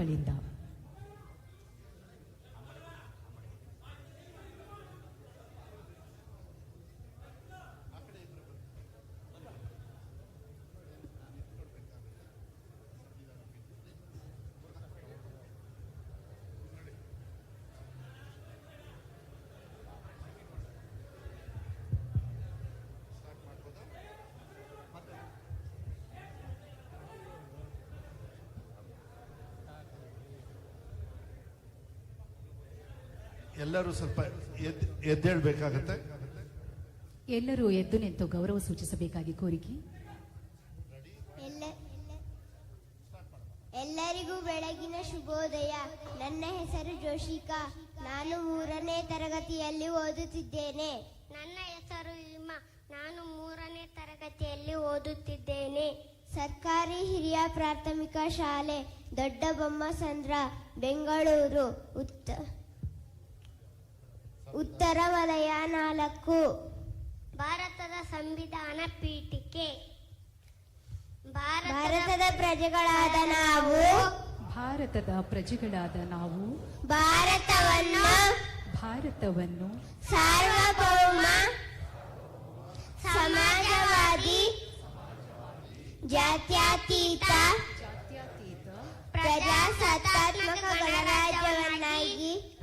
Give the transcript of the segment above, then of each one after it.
கழிந்தான் ಎಲ್ಲರೂ ಸ್ವಲ್ಪ ಎದ್ ಎದ್ದೇಳ್ಬೇಕಾಗತ್ತೆ. ಎಲ್ಲರೂ ಎದ್ದು ನಿಂತು ಗೌರವ ಸೂಚಿಸಬೇಕಾಗಿ ಕೋರಿಕೆ. ಎಲ್ಲ ಎಲ್ಲರಿಗೂ ಬೆಳಗಿನ ಶುಭೋದಯ. ನನ್ನ ಹೆಸರು ಜೋಶಿಕಾ. ನಾನು ಮೂರನೇ ತರಗತಿಯಲ್ಲಿ ಓದುತ್ತಿದ್ದೇನೆ. ನನ್ನ ಹೆಸರು ಹಿಮಾ. ನಾನು ಮೂರನೇ ತರಗತಿಯಲ್ಲಿ ಓದುತ್ತಿದ್ದೇನೆ. ಸರ್ಕಾರಿ ಹಿರಿಯ ಪ್ರಾಥಮಿಕ ಶಾಲೆ ದೊಡ್ಡ ಬೊಮ್ಮಸಂದ್ರ ಬೆಂಗಳೂರು. ಉತ್ತ ಉತ್ತರ ವಲಯ ನಾಲ್ಕು. ಭಾರತದ ಸಂವಿಧಾನ ಪೀಠಿಕೆ. ಭಾರತದ ಪ್ರಜೆಗಳಾದ ನಾವು. ಭಾರತದ ಪ್ರಜೆಗಳಾದ ನಾವು. ಭಾರತವನ್ನು ಭಾರತವನ್ನು ಸಾರ್ವಭೌಮ ಸಮಾಜವಾದಿ ಜಾತ್ಯತೀತ ಜಾತ್ಯತೀತ ಪ್ರಜಾಸತ್ತಾತ್ಮಕ ಗಣರಾಜ್ಯವನ್ನಾಗಿ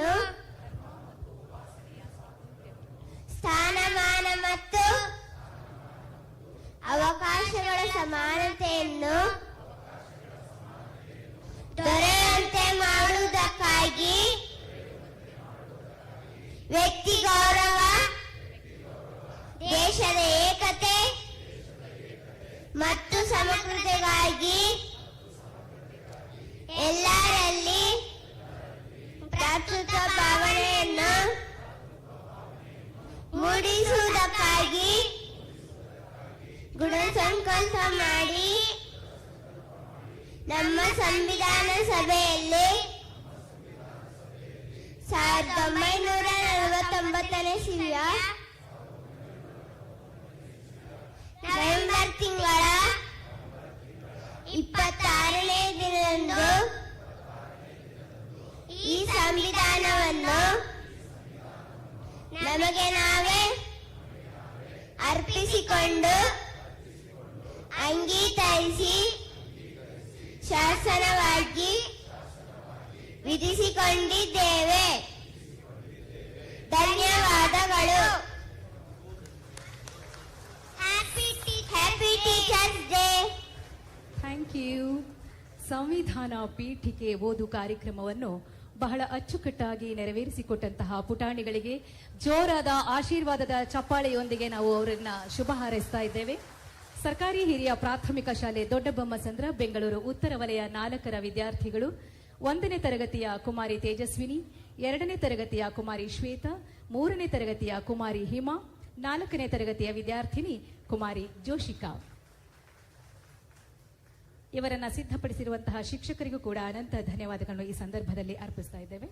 ಸ್ವಾತಂತ್ರ್ಯವನ್ನು ಸ್ಥಾನಮಾನ ಮತ್ತು ಅವಕಾಶಗಳ ಸಮಾನತೆಯನ್ನು ದೊರೆಯುವಂತೆ ಮಾಡುವುದಕ್ಕಾಗಿ ವ್ಯಕ್ತಿ ಗೌರವ ದೇಶದ ಏಕತೆ ಮತ್ತು ಪ್ರಾಕೃತ ಭಾವನೆಯನ್ನು ಮೂಡಿಸುವುದಕ್ಕಾಗಿ ಗುಣ ಸಂಕಲ್ಪ ಮಾಡಿ ನಮ್ಮ ಸಂವಿಧಾನ ಸಭೆಯಲ್ಲಿ ಸಾವಿರದ ಒಂಬೈನೂರ ನಲವತ್ತೊಂಬತ್ತನೇ ಸಿರಿಯ ನವೆಂಬರ್ ತಿಂಗಳ ನಮಗೆ ನಾವೇ ಅರ್ಪಿಸಿಕೊಂಡು ಅಂಗೀಕರಿಸಿ ಶಾಸನವಾಗಿ ವಿಧಿಸಿಕೊಂಡಿದ್ದೇವೆ. ಧನ್ಯವಾದಗಳು. Happy teachers day thank you ಸಂವಿಧಾನ ಪೀಠಿಕೆ ಓದು ಕಾರ್ಯಕ್ರಮವನ್ನು ಬಹಳ ಅಚ್ಚುಕಟ್ಟಾಗಿ ನೆರವೇರಿಸಿಕೊಟ್ಟಂತಹ ಪುಟಾಣಿಗಳಿಗೆ ಜೋರಾದ ಆಶೀರ್ವಾದದ ಚಪ್ಪಾಳೆಯೊಂದಿಗೆ ನಾವು ಅವರನ್ನ ಶುಭ ಹಾರೈಸ್ತಾ ಇದ್ದೇವೆ. ಸರ್ಕಾರಿ ಹಿರಿಯ ಪ್ರಾಥಮಿಕ ಶಾಲೆ ದೊಡ್ಡಬೊಮ್ಮಸಂದ್ರ ಬೆಂಗಳೂರು ಉತ್ತರ ವಲಯ ನಾಲ್ಕರ ವಿದ್ಯಾರ್ಥಿಗಳು, ಒಂದನೇ ತರಗತಿಯ ಕುಮಾರಿ ತೇಜಸ್ವಿನಿ, ಎರಡನೇ ತರಗತಿಯ ಕುಮಾರಿ ಶ್ವೇತಾ, ಮೂರನೇ ತರಗತಿಯ ಕುಮಾರಿ ಹಿಮಾ, ನಾಲ್ಕನೇ ತರಗತಿಯ ವಿದ್ಯಾರ್ಥಿನಿ ಕುಮಾರಿ ಜೋಶಿಕಾ. ಇವರನ್ನ ಸಿದ್ಧಪಡಿಸಿರುವಂತಹ ಶಿಕ್ಷಕರಿಗೂ ಕೂಡ ಅನಂತ ಧನ್ಯವಾದಗಳನ್ನು ಈ ಸಂದರ್ಭದಲ್ಲಿ ಅರ್ಪಿಸ್ತಾ ಇದ್ದೇವೆ.